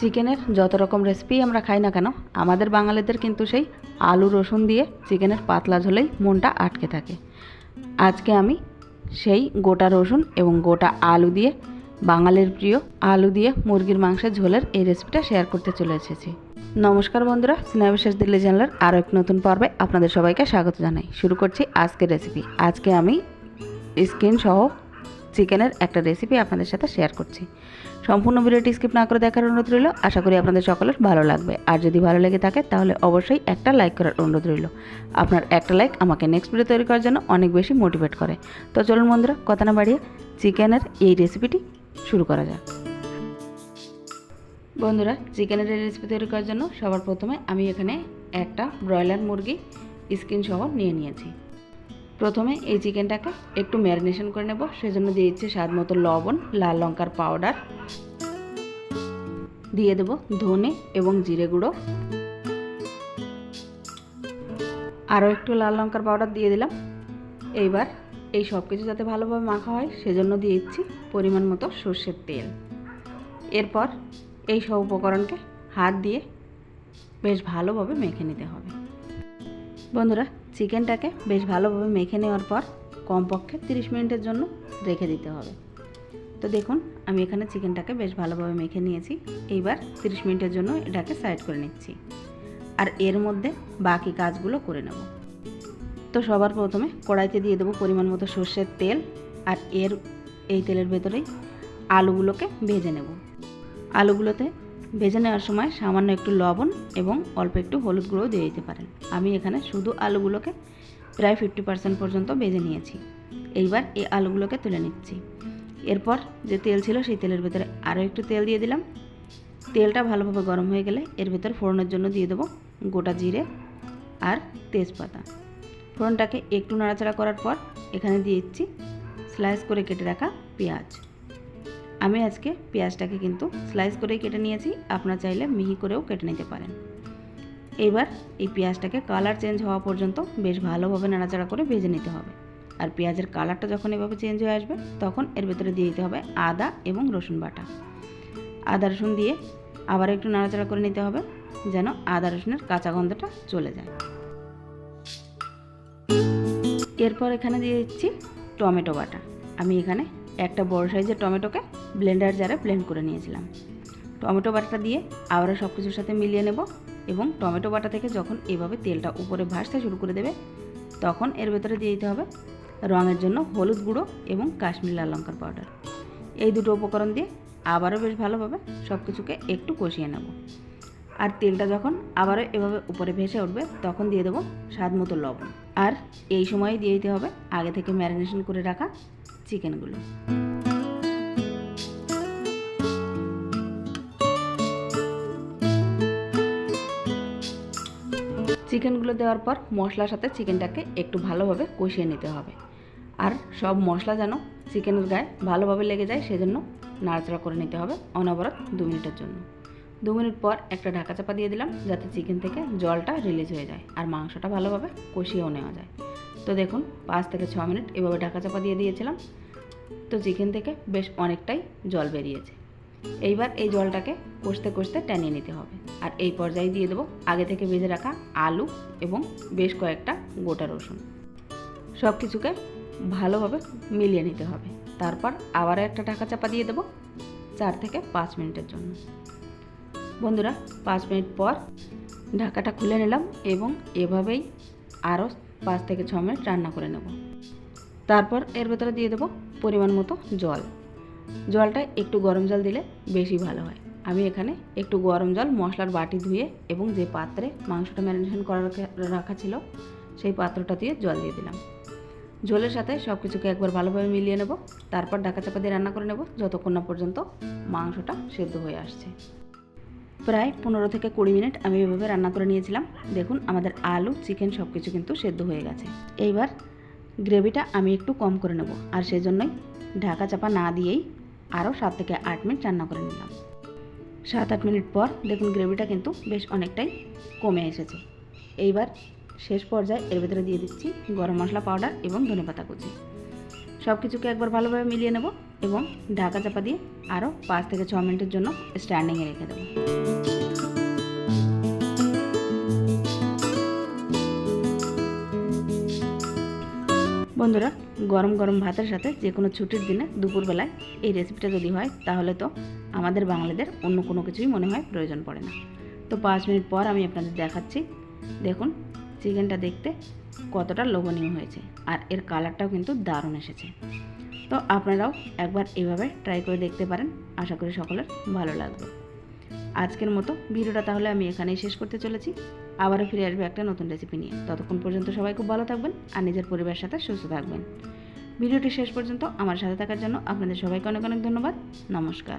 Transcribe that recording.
চিকেনের যত রকম রেসিপি আমরা খাই না কেন, আমাদের বাঙালিদের কিন্তু সেই আলু রসুন দিয়ে চিকেনের পাতলা ঝোলেই মনটা আটকে থাকে। আজকে আমি সেই গোটা রসুন এবং গোটা আলু দিয়ে, বাঙালির প্রিয় আলু দিয়ে মুরগির মাংসের ঝোলের এই রেসিপিটা শেয়ার করতে চলে এসেছি। নমস্কার বন্ধুরা স্নেহবিশ্বাস দিল্লি চ্যানেলের আরও এক নতুন পর্বে আপনাদের সবাইকে স্বাগত জানাই। শুরু করছি আজকের রেসিপি আজকে আমি স্কিন সহ চিকেনের একটা রেসিপি আপনাদের সাথে শেয়ার করছি। সম্পূর্ণ ভিডিওটি স্কিপ না করে দেখার অনুরোধ রইল। আশা করি আপনাদের সকলের ভালো লাগবে। আর যদি ভালো লেগে থাকে, তাহলে অবশ্যই একটা লাইক করার অনুরোধ রইল। আপনার একটা লাইক আমাকে নেক্সট ভিডিও তৈরি করার জন্য অনেক বেশি মোটিভেট করে। তো চলুন বন্ধুরা, কথা না বাড়িয়ে চিকেনের এই রেসিপিটি শুরু করা যাক। বন্ধুরা, চিকেনের এই রেসিপি তৈরি করার জন্য সবার প্রথমে আমি এখানে একটা ব্রয়লার মুরগি স্কিন সহ নিয়ে নিয়েছি। প্রথমে এই চিকেনটাকে একটু ম্যারিনেশন করে নেব। সেজন্য দিয়ে দিচ্ছি স্বাদ মতো লবণ, লাল লঙ্কার পাউডার। দিয়ে দেব ধনে এবং জিরে গুঁড়ো। আরও একটু লাল লঙ্কার পাউডার দিয়ে দিলাম। এইবার এই সব কিছু যাতে ভালোভাবে মাখা হয়, সেজন্য দিয়ে দিচ্ছি পরিমাণ মতো সর্ষের তেল। এরপর এই সব উপকরণকে হাত দিয়ে বেশ ভালোভাবে মেখে নিতে হবে। বন্ধুরা, চিকেনটাকে বেশ ভালোভাবে মেখে নেওয়ার পর কমপক্ষে তিরিশ মিনিটের জন্য রেখে দিতে হবে। তো দেখুন, আমি এখানে চিকেনটাকে বেশ ভালোভাবে মেখে নিয়েছি। এইবার তিরিশ মিনিটের জন্য এটাকে সাইড করে নিচ্ছি। আর এর মধ্যে বাকি কাজগুলো করে নেব। তো সবার প্রথমে কড়াইতে দিয়ে দেবো পরিমাণ মতো সর্ষের তেল। আর এর, এই তেলের ভেতরেই আলুগুলোকে ভেজে নেব। আলুগুলোতে ভেজে নেওয়ার সময় সামান্য একটু লবণ এবং অল্প একটু হলুদ গুঁড়ো দিয়ে দিতে পারেন। আমি এখানে শুধু আলুগুলোকে প্রায় ফিফটি পার্সেন্ট পর্যন্ত ভেজে নিয়েছি। এইবার এই আলুগুলোকে তুলে নিচ্ছি। এরপর যে তেল ছিল সেই তেলের ভেতরে আরও একটু তেল দিয়ে দিলাম। তেলটা ভালোভাবে গরম হয়ে গেলে এর ভেতর ফোড়নের জন্য দিয়ে দেবো গোটা জিরে আর তেজপাতা। ফোড়নটাকে একটু নাড়াচাড়া করার পর এখানে দিয়ে দিচ্ছি স্লাইস করে কেটে রাখা পেঁয়াজ। আমি আজকে পেঁয়াজটাকে কিন্তু স্লাইস করেই কেটে নিয়েছি। আপনারা চাইলে মিহি করেও কেটে নিতে পারেন। এবার এই পেঁয়াজটাকে কালার চেঞ্জ হওয়া পর্যন্ত বেশ ভালোভাবে নাড়াচাড়া করে ভেজে নিতে হবে। আর পেঁয়াজের কালারটা যখন এভাবে চেঞ্জ হয়ে আসবে, তখন এর ভেতরে দিয়ে দিতে হবে আদা এবং রসুন বাটা। আদা রসুন দিয়ে আবার একটু নাড়াচাড়া করে নিতে হবে, যেন আদা রসুনের কাঁচা গন্ধটা চলে যায়। এরপর এখানে দিয়ে দিচ্ছি টমেটো বাটা। আমি এখানে একটা বড় সাইজের টমেটোকে ব্লেন্ডার জারে ব্লেন্ড করে নিয়েছিলাম। টমেটো বাটাটা দিয়ে আবারও সব কিছুর সাথে মিলিয়ে নেব এবং টমেটো বাটা থেকে যখন এভাবে তেলটা উপরে ভাসতে শুরু করে দেবে, তখন এর ভেতরে দিয়ে দিতে হবে রঙের জন্য হলুদ গুঁড়ো এবং কাশ্মীর লাল লঙ্কার পাউডার। এই দুটো উপকরণ দিয়ে আবারও বেশ ভালোভাবে সব কিছুকে একটু কষিয়ে নেব। আর তেলটা যখন আবারও এভাবে উপরে ভেসে উঠবে, তখন দিয়ে দেবো স্বাদ মতো লবণ। আর এই সময় দিয়ে দিতে হবে আগে থেকে ম্যারিনেশন করে রাখা চিকেনগুলো। চিকেনগুলো দেওয়ার পর মশলার সাথে চিকেনটাকে একটু ভালোভাবে কষিয়ে নিতে হবে। আর সব মশলা যেন চিকেনের গায়ে ভালোভাবে লেগে যায়, সেজন্য নাড়াচাড়া করে নিতে হবে অনবরত দু মিনিটের জন্য। দু মিনিট পর একটা ঢাকা চাপা দিয়ে দিলাম, যাতে চিকেন থেকে জলটা রিলিজ হয়ে যায় আর মাংসটা ভালোভাবে কষিয়েও নেওয়া যায়। তো দেখুন, পাঁচ থেকে ছ মিনিট এভাবে ঢাকা চাপা দিয়ে দিয়েছিলাম। তো চিকেন থেকে বেশ অনেকটাই জল বেরিয়েছে। এইবার এই জলটাকে কষতে কষতে টানিয়ে নিতে হবে। আর এই পর্যায়ে দিয়ে দেবো আগে থেকে ভেজে রাখা আলু এবং বেশ কয়েকটা গোটা রসুন। সব কিছুকে ভালোভাবে মিলিয়ে নিতে হবে। তারপর আবার একটা ঢাকা চাপা দিয়ে দেবো চার থেকে পাঁচ মিনিটের জন্য। বন্ধুরা, পাঁচ মিনিট পর ঢাকাটা খুলে নিলাম এবং এভাবেই আরও পাঁচ থেকে ছ মিনিট রান্না করে নেব। তারপর এর ভেতরে দিয়ে দেবো পরিমাণ মতো জল। জলটা একটু গরম জল দিলে বেশি ভালো হয়। আমি এখানে একটু গরম জল, মশলার বাটি ধুয়ে এবং যে পাত্রে মাংসটা ম্যারিনেশন করা রাখা- ছিল, সেই পাত্রটা দিয়ে জল দিয়ে দিলাম। ঝোলের সাথে সব কিছুকে একবার ভালোভাবে মিলিয়ে নেব, তারপর ঢাকা চাপা দিয়ে রান্না করে নেব, যতক্ষণ না পর্যন্ত মাংসটা সেদ্ধ হয়ে আসছে। প্রায় পনেরো থেকে কুড়ি মিনিট আমি এভাবে রান্না করে নিয়েছিলাম। দেখুন, আমাদের আলু, চিকেন সব কিছু কিন্তু সেদ্ধ হয়ে গেছে। এইবার গ্রেভিটা আমি একটু কম করে নেব, আর সেজন্যই ঢাকা চাপা না দিয়েই আরও সাত থেকে আট মিনিট রান্না করে নিলাম। সাত আট মিনিট পর দেখুন গ্রেভিটা কিন্তু বেশ অনেকটাই কমে এসেছে। এইবার শেষ পর্যায়ে এর ভেতরে দিয়ে দিচ্ছি গরম মশলা পাউডার এবং ধনেপাতা কুচি। সব কিছুকে একবার ভালোভাবে মিলিয়ে নেব এবং ঢাকা চাপা দিয়ে আরও পাঁচ থেকে ছ মিনিটের জন্য স্ট্যান্ডিংয়ে রেখে দেবো। বন্ধুরা গরম গরম ভাতের সাথে যে কোনো ছুটির দিনে দুপুরবেলায় এই রেসিপিটা যদি হয়, তাহলে তো আমাদের বাঙালিদের অন্য কোনো কিছুই মনে হয় প্রয়োজন পড়ে না। তো পাঁচ মিনিট পর আমি আপনাদের দেখাচ্ছি। দেখুন, চিকেনটা দেখতে কতটা লোভনীয় হয়েছে আর এর কালারটাও কিন্তু দারুণ এসেছে। তো আপনারাও একবার এভাবে ট্রাই করে দেখতে পারেন। আশা করি সকলের ভালো লাগবে। আজকের মতো ভিডিওটা তাহলে আমি এখানেই শেষ করতে চলেছি। আবারও ফিরে আসবে একটা নতুন রেসিপি নিয়ে। ততক্ষণ পর্যন্ত সবাই খুব ভালো থাকবেন আর নিজের পরিবারের সাথে সুস্থ থাকবেন। ভিডিওটি শেষ পর্যন্ত আমার সাথে থাকার জন্য আপনাদের সবাইকে অনেক অনেক ধন্যবাদ। নমস্কার।